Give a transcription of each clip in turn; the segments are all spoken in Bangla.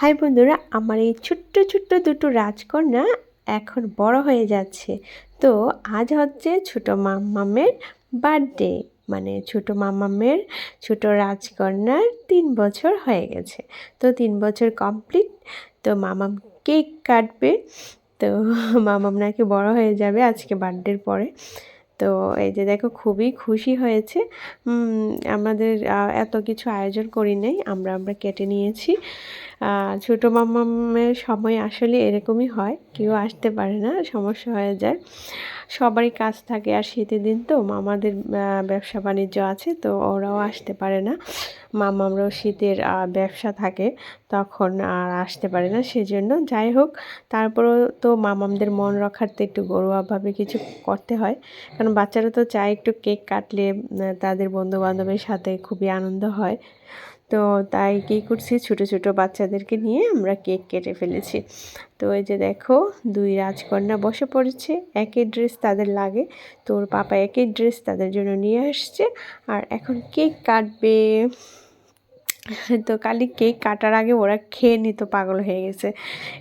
হাই বন্ধুরা, আমার এই ছোট্ট ছোট্ট দুটো রাজকন্যা এখন বড় হয়ে যাচ্ছে। তো আজ হচ্ছে ছোট মাম্মামের বার্থডে মানে ছোট মাম্মামের ছোট রাজকন্যার তিন বছর হয়ে গেছে। তো তিন বছর কমপ্লিট, তো মামাম কেক কাটবে, তো মামাম নাকি বড় হয়ে যাবে আজকে বার্থডের পরে। তো এই যে দেখো, খুবই খুশি হয়েছে। আমাদের এত কিছু আয়োজন করি নাই, আমরা আমরা কেটে নিয়েছি। ছোটো মামামের সময় আসলে এরকমই হয়। কেউ আসতে পারে না, সমস্যা হয়ে যায়। সবারই কাজ থাকে আর শীতের দিন তো, মামাদের ব্যবসা বাণিজ্য আছে তো ওরাও আসতে পারে না। মামামরাও শীতের ব্যবসা থাকে, তখন আর আসতে পারে না সেজন্য। যাই হোক, তারপরেও তো মামামদের মন রক্ষার্থে একটু গরুয়াভাবে কিছু করতে হয়। কারণ বাচ্চারা তো চায় একটু কেক কাটলে তাদের বন্ধু বান্ধবের সাথে খুবই আনন্দ হয়। তো তাই কী করছি? ছোটো ছোটো বাচ্চাদেরকে নিয়ে আমরা কেক কেটে ফেলেছি। তো এই যে দেখো, দুই রাজকন্যা বসে পড়েছে। একই ড্রেস তাদের লাগে। তো ওর পাপা একই ড্রেস তাদের জন্য নিয়ে আসছে। আর এখন কেক কাটবে। তো কালি কেক কাটার আগে ওরা খেয়ে নিত পাগল হয়ে গেছে।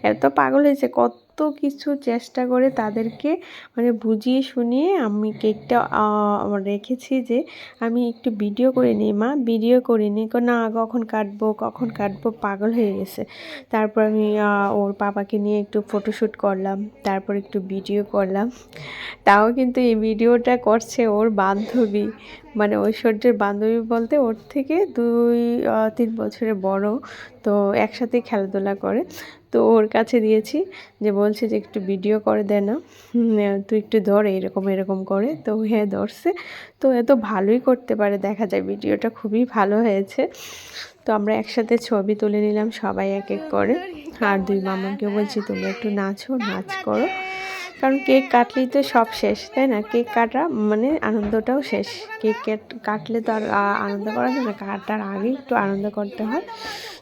এত পাগল হয়েছে, কত কিছু চেষ্টা করে তাদেরকে মানে বুঝিয়ে শুনিয়ে আমি কেকটা রেখেছি যে আমি একটু ভিডিও করে নিই, মা। ভিডিও করে নিই। না, কখন কাটবো? কখন কাটবো? পাগল হয়ে গেছে। তারপর আমি ওর বাবাকে নিয়ে একটু ফটোশ্যুট করলাম। তারপর একটু ভিডিও করলাম। তাও কিন্তু এই ভিডিওটা করছে ওর বান্ধবী। মানে ঐশ্বর্যের বান্ধবী বলতে ওর থেকে দুই তিন বছরের বড়, তো একসাথে খেলাধুলা করে। তো ওর কাছে দিয়েছি যে বলছে যে একটু ভিডিও করে দে না। তুই একটু ধর এরকম এরকম করে। তো হ্যাঁ ধরছে। তো এত ভালোই করতে পারে, দেখা যায় ভিডিওটা খুবই ভালো হয়েছে। তো আমরা একসাথে ছবি তুলে নিলাম, সবাই এক এক করে। আর দুই মামাকে বলছি তুমি একটু নাচো, নাচ করো। কারণ কেক কাটলেই তো সব শেষ, তাই না? কেক কাটা মানে আনন্দটাও শেষ। কেক কাটলে তো আর আনন্দ করা যায় না। কাটার আগে একটু আনন্দ করতে হয়।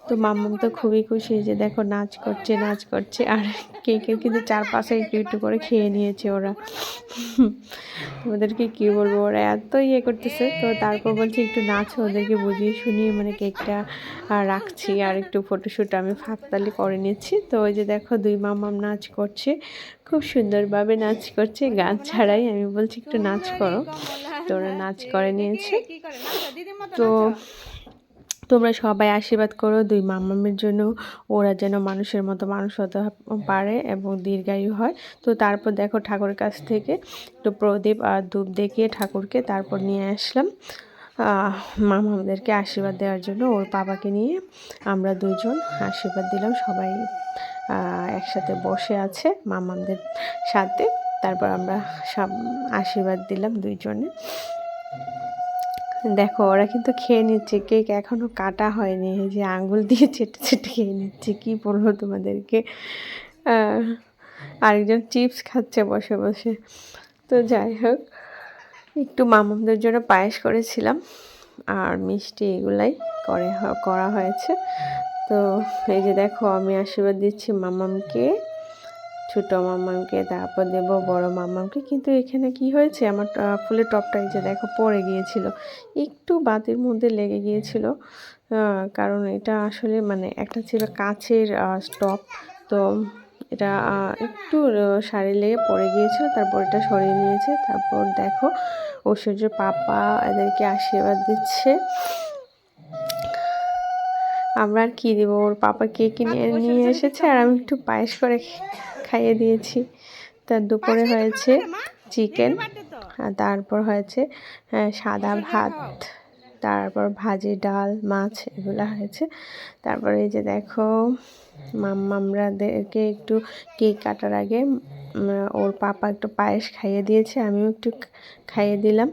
তো মাম্মাম তো খুবই খুশি যে দেখো নাচ করছে নাচ করছে। আর কেকের কিন্তু চারপাশে একটু একটু করে খেয়ে নিয়েছে ওরা। ওদেরকে কী বলব? ওরা এত ইয়ে করতেছে। তো তারপর বলছি একটু নাচো, ওদেরকে বুঝিয়ে শুনিয়ে মানে কেকটা রাখছি। আর একটু ফটোশ্যুট আমি ফাঁকতালি করে নিচ্ছি। তো ওই যে দেখো দুই মাম্মাম নাচ করছে। খুব সুন্দরভাবে নাচ করছে, গান ছাড়াই আমি বলছি একটু নাচ করো। তো ওরা নাচ করে নিয়েছে। তো তোমরা সবাই আশীর্বাদ করো দুই মামামের জন্য। ওরা যেন মানুষের মতো মানুষ হতে পারে এবং দীর্ঘায়ু হয়। তো তারপর দেখো ঠাকুরের কাছ থেকে একটু প্রদীপ আর ধূপ দেখিয়ে ঠাকুরকে তারপর নিয়ে আসলাম। মামাদেরকে আশীর্বাদ দেওয়ার জন্য ওর বাবাকে নিয়ে আমরা দুজন আশীর্বাদ দিলাম। সবাই একসাথে বসে আছে মামাদের সাথে। তারপর আমরা সব আশীর্বাদ দিলাম দুইজনে। দেখো, ওরা কিন্তু খেয়ে নিচ্ছে। কেক এখনও কাটা হয়নি। এই যে আঙ্গুল দিয়ে চেটে চেটে খেয়ে নিচ্ছে। কী বলব তোমাদেরকে? আরেকজন চিপস খাচ্ছে বসে বসে। তো যাই হোক একটু মামামদের জন্য পায়েস করেছিলাম আর মিষ্টি এগুলাই করে করা হয়েছে। তো এই যে দেখো, আমি আশীর্বাদ দিচ্ছি মামামকে, ছোটো মামাকে তারপর দেব বড় মামাকে কিন্তু এখানে কি হয়েছে? আমার ফুলের টপটা এই যে দেখো পড়ে গিয়েছিল। একটু বাতির মধ্যে লেগে গিয়েছিল। কারণ এটা আসলে মানে একটা ছিল কাছের টপ। তো এটা একটু শাড়ি লেগে পড়ে গিয়েছিল, তারপর এটা সরিয়ে নিয়েছে। তারপর দেখো ঐশ্বর্য পাপা এদেরকে আশীর্বাদ দিচ্ছে। আমরা আর কী দেবো? ওর পাপা কে কিনে নিয়ে এসেছে? আর আমি একটু পায়েস করে খাইয়ে দিয়েছি। তার দুপুরে হয়েছে চিকেন আর তারপর হয়েছে সাদা ভাত। তারপর ভাজি, ডাল, মাছ এগুলো হয়েছে। তারপরে এই যে দেখো, মাম্মামরাদেরকে একটু কেক কাটার আগে ওর পাপা একটু পায়েস খাইয়ে দিয়েছে, আমিও একটু খাইয়ে দিলাম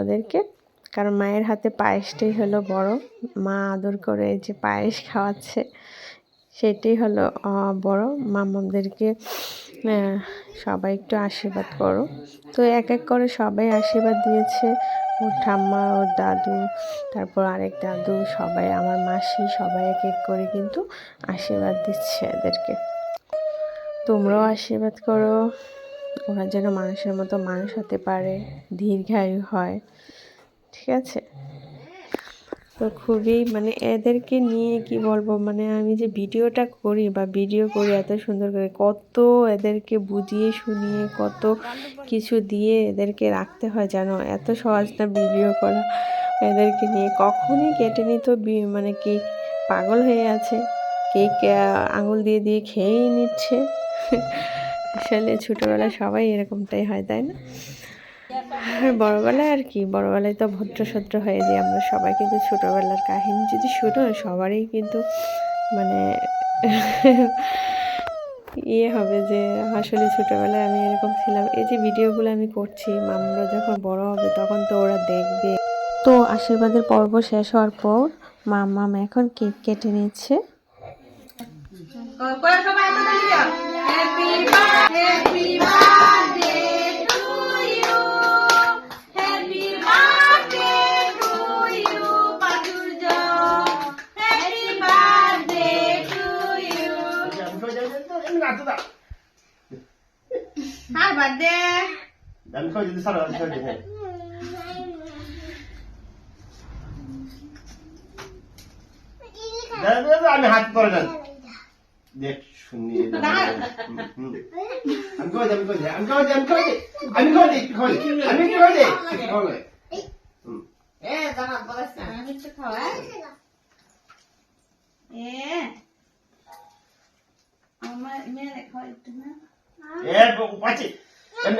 ওদেরকে। কারণ মায়ের হাতে পায়েসটাই হলো বড়। মা আদর করে যে পায়েস খাওয়াচ্ছে, সেটাই হলো বড়। মামাদেরকে সবাই একটু আশীর্বাদ করো। তো এক এক করে সবাই আশীর্বাদ দিয়েছে। ওর ঠাম্মা, ওর দাদু, তারপর আরেক দাদু, সবাই আমার মাসি সবাই এক এক করে কিন্তু আশীর্বাদ দিচ্ছে এদেরকে। তোমরাও আশীর্বাদ করো। ওরা যেন মানুষের মতো মানুষ হতে পারে, দীর্ঘায়ু হয়। ঠিক আছে? তো খুবই মানে এদেরকে নিয়ে কি বলব? মানে আমি যে ভিডিওটা করি বা ভিডিও করি এত সুন্দর করে, কত এদেরকে বুঝিয়ে শুনিয়ে, কত কিছু দিয়ে এদেরকে রাখতে হয় জানো? এত সহজ না ভিডিও করা এদেরকে নিয়ে। কখনই কেটে নিত মানে কেক পাগল হয়ে আছে কেক আঙুল দিয়ে দিয়ে খেয়েই নিচ্ছে। আসলে ছোটোবেলায় সবাই এরকমটাই হয়, তাই না? বড়বেলায় আর কি, বড়বেলায় তো ভদ্রসদ্র হয়ে যাই আমরা সবাই কিন্তু ছোটোবেলার কাহিনী যদি শোনো, সবারই কিন্তু মানে ইয়ে হবে যে, আসলে ছোটোবেলায় আমি এরকম ছিলাম। এই যে ভিডিওগুলো আমি করছি মামরা যখন বড় হবে, তখন তো ওরা দেখবে। তো আশীর্বাদের পর্ব শেষ হওয়ার পর মামাম এখন কেক কেটে নিচ্ছে। আমি খাই যদি সারা আমি খাই হ্যাঁ দেখ, দেখ, আমি হাত করে দেন দেখ শুনি আমি খাই আমি খাই আমি খাই আমি খাই আমি একটু খাই আমি একটু খাই একটু খাই এ পাচ্ছি এতে মেয়ে খারাপ মেয়ে মেয়ে মানে একটু দিতে না দিতে না দিতে না দিতে না দেলো আমি আমি ওই মামা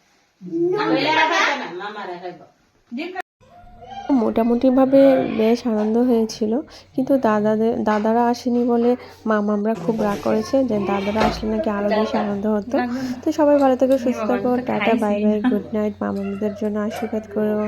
মোটামুটিভাবে বেশ আনন্দ হয়েছিল কিন্তু দাদাদের দাদারা আসেনি বলে মামামরা খুব রাগ করেছে যে দাদারা আসলে নাকি আরও বেশি আনন্দ হতো। তো সবাই ভালো থেকে সুস্থ থাকো tata bye bye good night মামামদের জন্য আশীর্বাদ করো।